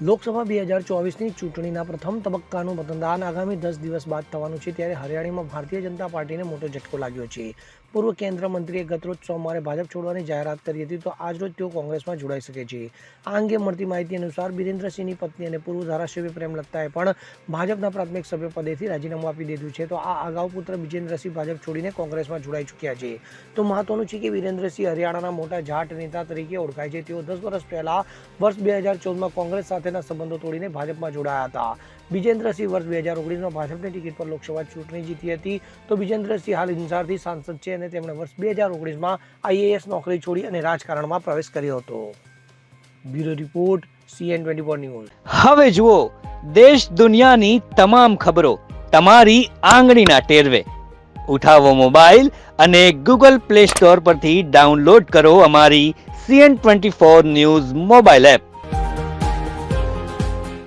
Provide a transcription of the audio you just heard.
લોકસભા બે હજાર ચોવીસની ચૂંટણીના પ્રથમ તબક્કાનું મતદાન આગામી દસ દિવસ બાદ થવાનું છે, ત્યારે હરિયાણામાં ભારતીય જનતા પાર્ટીને મોટો ઝટકો લાગ્યો છે. પૂર્વ કેન્દ્રીય મંત્રીએ ગતરોજ સોમવારે ભાજપ છોડવાની જાહેરાત કરી હતી તો આજરોજ તેઓ કોંગ્રેસમાં જોડાઈ શકે છે. આ અંગે મળતી માહિતી અનુસાર બિરેન્દ્રસિંહની પત્ની અને પૂર્વ ધારાસભ્ય પ્રેમલતાએ પણ ભાજપના પ્રાથમિક સભ્ય પદેથી રાજીનામું આપી દીધું છે. તો આ અગાઉ પુત્ર વિજેન્દ્રસિંહ ભાજપ છોડીને કોંગ્રેસમાં જોડાઈ ચૂક્યા છે. તો મહત્વનું છે કે વિરેન્દ્રસિંહ હરિયાણાના મોટા જાટ નેતા તરીકે ઓળખાય છે. તેઓ દસ વર્ષ પહેલા વર્ષ બે હજાર ચૌદમાં કોંગ્રેસ સાથેના સંબંધો તોડીને ભાજપમાં જોડાયા હતા. વિજેન્દ્રસિંહ વર્ષ બે હજાર ઓગણીસમાં ભાજપની ટિકિટ પર લોકસભા ચૂંટણી જીતી હતી. તો વિજેન્દ્રસિંહ હાલ હિંસારથી સાંસદ છે અને તેમણે વર્ષ બે હજાર ઓગણીસમાં આઈએએસ નોકરી છોડી અને રાજકારણમાં પ્રવેશ કર્યો હતો. Bureau report, CN twenty four news. હવે જુઓ, દેશ દુનિયાની તમામ ખબરો તમારી આંગળીના ટેરવે. ઉઠાવો મોબાઈલ અને ગૂગલ પ્લે સ્ટોર પરથી ડાઉનલોડ કરો અમારી CN twenty four news mobile app.